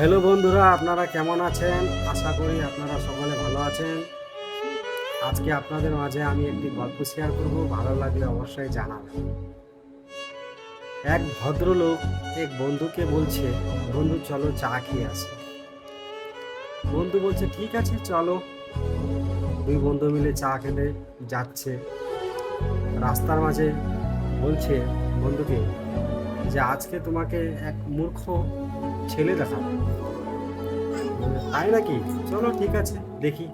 Hello বন্ধুরা, আপনারা কেমন আছেন? আশা করি আপনারা সকলে ভালো আছেন। আজকে আপনাদের মাঝে আমি একটি গল্প শেয়ার করব, ভালো লাগলে অবশ্যই জানাবেন। এক ভদ্রলোক এক বন্ধুকে বলছে, বন্ধু, চলো চা খেয়ে আসি। বন্ধু বলছে, ঠিক আছে, চলো। দুই বন্ধু মিলে চা খেতে যাচ্ছে। রাস্তার মাঝে বলছে বন্ধুকে যে, আজকে তোমাকে এক মূর্খ ছেলে দেখাবো তাই নাকি? চলো, ঠিক আছে, দেখি।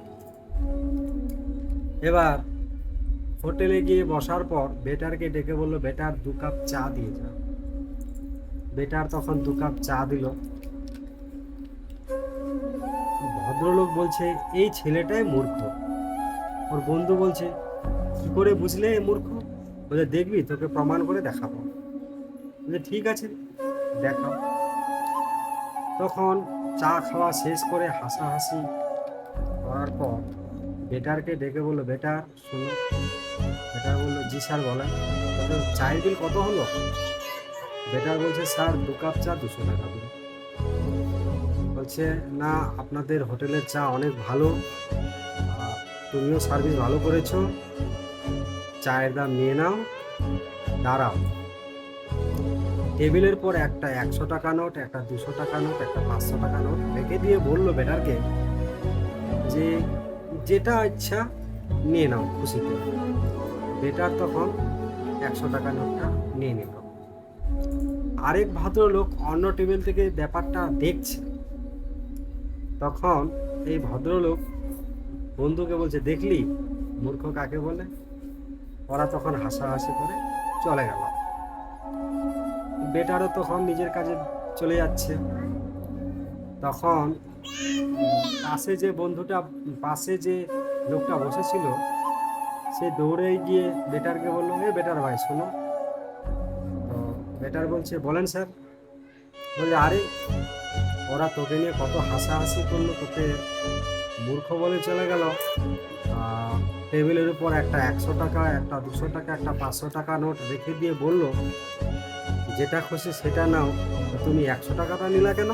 এবার হোটেলে গিয়ে বসার পর বেটারকে ডেকে বলল, বেটার, দু কাপ চা দিয়ে যা। বেটার তখন দু কাপ চা দিল। ভদ্রলোক বলছে, এই ছেলেটাই মূর্খ। ওর বন্ধু বলছে, কি করে বুঝলে মূর্খ? বলে, দেখবি, তোকে প্রমাণ করে দেখাবো। বলে, ঠিক আছে, দেখাও। তখন চা খাওয়া শেষ করে হাসাহাসি করার পর বেটারকে ডেকে বলল বেটার শুনো। বেটার বলল, জি স্যার, বলেন। চায়ের বিল কত হলো? বেটার বলছে, স্যার, দু কাপ চা দুশো টাকা বিল। বলছে, না, আপনাদের হোটেলের চা অনেক ভালো। তুমিও সার্ভিস ভালো করেছ। চায়ের দাম নিয়ে নাও, দাঁড়াও। টেবিলের পর একটা একশো টাকা নোট, একটা দুশো টাকা নোট, একটা পাঁচশো টাকা নোট রেখে দিয়ে বলল বেটারকে যে, যেটা ইচ্ছা নিয়ে নাও খুশিতে। বেটার তখন একশো টাকা নোটটা নিয়ে নিল। আরেক ভদ্রলোক অন্য টেবিল থেকে ব্যাপারটা দেখছে। তখন এই ভদ্রলোক বন্ধুকে বলছে, দেখলি, মূর্খ কাকে বলে? ওরা তখন হাসাহাসি করে চলে গেল। বেটারও তখন নিজের কাজে চলে যাচ্ছে। তখন পাশে যে বন্ধুটা, পাশে যে লোকটা বসেছিল, সে দৌড়ে গিয়ে বেটারকে বলল, এ বেটার ভাই, শোনো। তো বেটার বলছে, বলেন স্যার। বলছে আরে, ওরা তোকে নিয়ে কত হাসাহাসি করল, তোকে মূর্খ বলে চলে গেল। টেবিলের উপর একটা একশো টাকা, একটা দুশো টাকা, একটা পাঁচশো টাকা নোট রেখে দিয়ে বলল, যেটা খুশি সেটা নাও তুমি একশো টাকাটা নিলা কেন?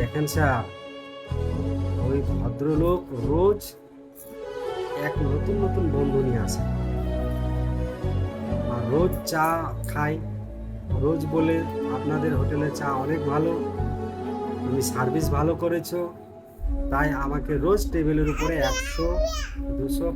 দেখেন স্যার, ওই ভদ্রলোক রোজ এক নতুন নতুন বন্ধু নিয়ে আসে। আর রোজ চা খাই রোজ বলে, আপনাদের হোটেলে চা অনেক ভালো, তুমি সার্ভিস ভালো করেছ তাই আমাকে রোজ টেবিলের উপরে একশো দুশো